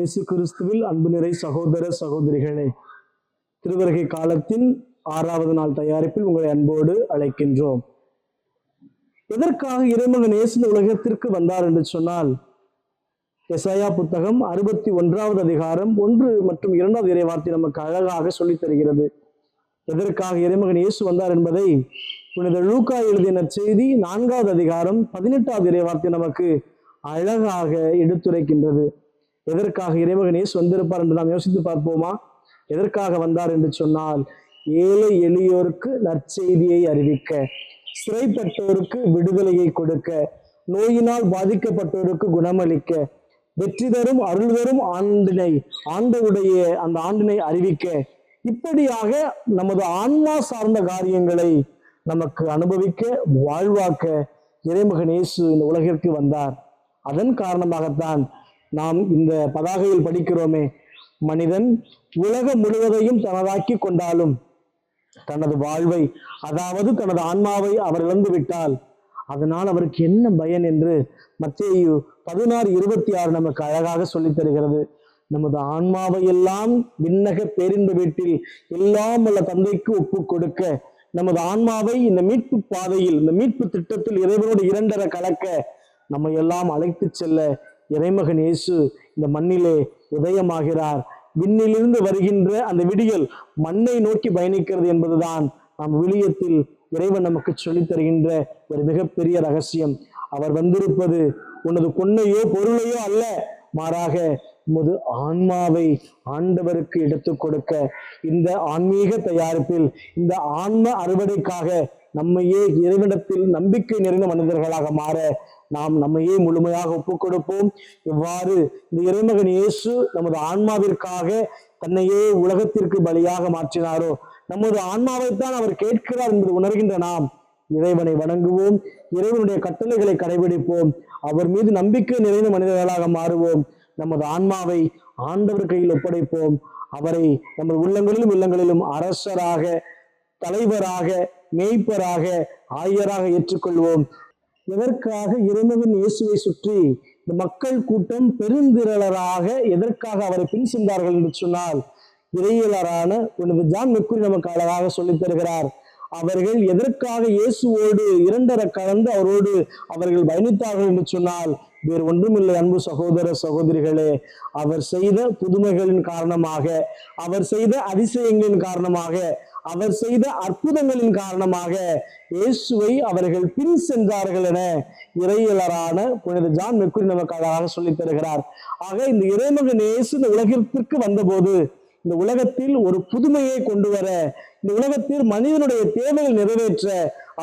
இயேசு கிறிஸ்துவில் அன்பு நிறை சகோதர சகோதரிகளே திருவருகை காலத்தின் ஆறாவது நாள் தயாரிப்பில் உங்களை அன்போடு அழைக்கின்றோம். எதற்காக இறைமகன் இயேசு உலகத்திற்கு வந்தார் என்று சொன்னால் எசாயா புத்தகம் அறுபத்தி ஒன்றாவது அதிகாரம் ஒன்று மற்றும் இரண்டாவது இறைவார்த்தை நமக்கு அழகாக சொல்லித் தருகிறது. எதற்காக இறைமகன் இயேசு வந்தார் என்பதை புனித லூக்கா எழுதிய நற்செய்தி நான்காவது அதிகாரம் பதினெட்டாவது இறைவார்த்தை நமக்கு அழகாக எடுத்துரைக்கின்றது. எதற்காக இறைமகன் இயேசு வந்திருப்பார் என்று நாம் யோசித்து பார்ப்போமா? எதற்காக வந்தார் என்று சொன்னால் ஏழை எளியோருக்கு நற்செய்தியை அறிவிக்க சிறைப்பட்டோருக்கு விடுதலையை கொடுக்க நோயினால் பாதிக்கப்பட்டோருக்கு குணமளிக்க வெற்றி தரும் அருள் தரும் ஆண்டினை ஆண்டவுடைய அந்த ஆண்டினை அறிவிக்க இப்படியாக நமது ஆன்மா சார்ந்த காரியங்களை நமக்கு அனுபவிக்க வாழ்வாக்க இறைமகன் இயேசு இந்த உலகிற்கு வந்தார். அதன் காரணமாகத்தான் நாம் இந்த பதாகையில் படிக்கிறோமே. மனிதன் உலகம் முழுவதையும் தனதாக்கி கொண்டாலும் தனது வாழ்வை அதாவது தனது ஆன்மாவை அவர் இழந்து விட்டால் அதனால் அவருக்கு என்ன பயன் என்று மத்தேயு பதினாறு இருபத்தி ஆறு நமக்கு அழகாக சொல்லித் தருகிறது. நமது ஆன்மாவை எல்லாம் விண்ணக பெரிந்த வீட்டில் எல்லாம் உள்ள தந்தைக்கு ஒப்பு கொடுக்க நமது ஆன்மாவை இந்த மீட்பு பாதையில் இந்த மீட்பு திட்டத்தில் இறைவனோடு இரண்டர கலக்க நம்மை எல்லாம் அழைத்து செல்ல இறைமகன் இயேசு இந்த மண்ணிலே உதயமாகிறார். விண்ணிலிருந்து வருகின்ற அந்த விடிகள் மண்ணை நோக்கி பயணிக்கிறது என்பதுதான் நம் விழியத்தில் இறைவன் நமக்கு சொல்லித் தருகின்ற ஒரு மிகப்பெரிய ரகசியம். அவர் வந்திருப்பது உனது பொன்னையோ பொருளையோ அல்ல மாறாக உமது ஆன்மாவை ஆண்டவருக்கு எடுத்து கொடுக்க. இந்த ஆன்மீக தயாரிப்பில் இந்த ஆன்ம அறுவடைக்காக நம்மையே இறைவனிடத்தில் நம்பிக்கை நிறைந்த மனிதர்களாக மாற நாம் நம்மையே முழுமையாக ஒப்புக் கொடுப்போம். இவ்வாறு இந்த இறைமகன் இயேசு நமது ஆன்மாவிற்காக தன்னையே உலகத்திற்கு பலியாக மாற்றினாரோ நமது ஆன்மாவைத்தான் அவர் கேட்கிறார் என்பது உணர்கின்ற நாம் இறைவனை வணங்குவோம். இறைவனுடைய கட்டளைகளை கடைபிடிப்போம். அவர் மீது நம்பிக்கை நிறைந்த மனிதர்களாக மாறுவோம். நமது ஆன்மாவை ஆண்டவர் கையில் ஒப்படைப்போம். அவரை நமது உள்ளங்களிலும் இல்லங்களிலும் அரசராக தலைவராக மேய்ப்பராக ஆயராக ஏற்றுக்கொள்வோம். எதற்காக இறைமகன் இயேசுவை சுற்றி இந்த மக்கள் கூட்டம் பெருந்திரளராக எதற்காக அவரை பின் சென்றார்கள் என்று சொன்னால் இறையியலரான உனது ஜான் மெக்குரி நமக்கு அழகாக சொல்லித் தருகிறார். அவர்கள் எதற்காக இயேசுவோடு இரண்டர கலந்து அவரோடு அவர்கள் பயணித்தார்கள் என்று சொன்னால் வேறு ஒன்றுமில்லை அன்பு சகோதர சகோதரிகளே. அவர் செய்த புதுமைகளின் காரணமாக அவர் செய்த அதிசயங்களின் காரணமாக அவர் செய்த அற்புதங்களின் காரணமாக இயேசுவை அவர்கள் பின் சென்றார்கள் என இறையலரான புனித ஜான் மெக்குரி நமக்கு அழகாக சொல்லித் தருகிறார். ஆக இந்த இறைமகன் இயேசு இந்த உலகத்திற்கு வந்தபோது இந்த உலகத்தில் ஒரு புதுமையை கொண்டு வர இந்த உலகத்தில் மனிதனுடைய தேவையை நிறைவேற்ற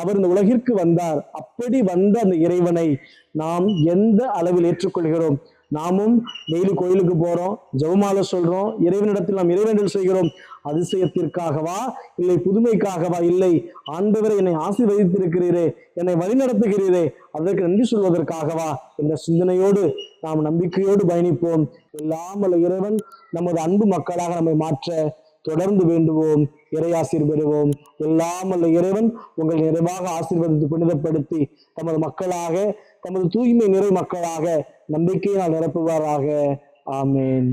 அவர் இந்த உலகிற்கு வந்தார். அப்படி வந்த அந்த இறைவனை நாம் எந்த அளவில் ஏற்றுக்கொள்கிறோம்? நாமும் டெய்லி கோயிலுக்கு போறோம் ஜெபமால சொல்றோம் இறைவனிடத்தில் நாம் இறைவேண்டல் செய்கிறோம். அதிசயத்திற்காகவா? இல்லை புதுமைக்காகவா? இல்லை. ஆண்டவரை என்னை ஆசீர்வதித்திருக்கிறீரே என்னை வழிநடத்துகிறீரே அதற்கு நன்றி சொல்வதற்காகவா? என்ற சிந்தனையோடு நாம் நம்பிக்கையோடு பயணிப்போம். எல்லாமல்ல இறைவன் நமது அன்பு மக்களாக நம்மை மாற்ற தொடர்ந்து வேண்டுவோம். இறை ஆசீர்வதிவோம் எல்லாம் அல்ல இறைவன் உங்கள் நிறைவாக ஆசீர்வதித்து புனிதப்படுத்தி தமது மக்களாக தமது தூய்மை நிறை மக்களாக நம்பிக்கையினால் நிரப்புவாராக. ஆமேன்.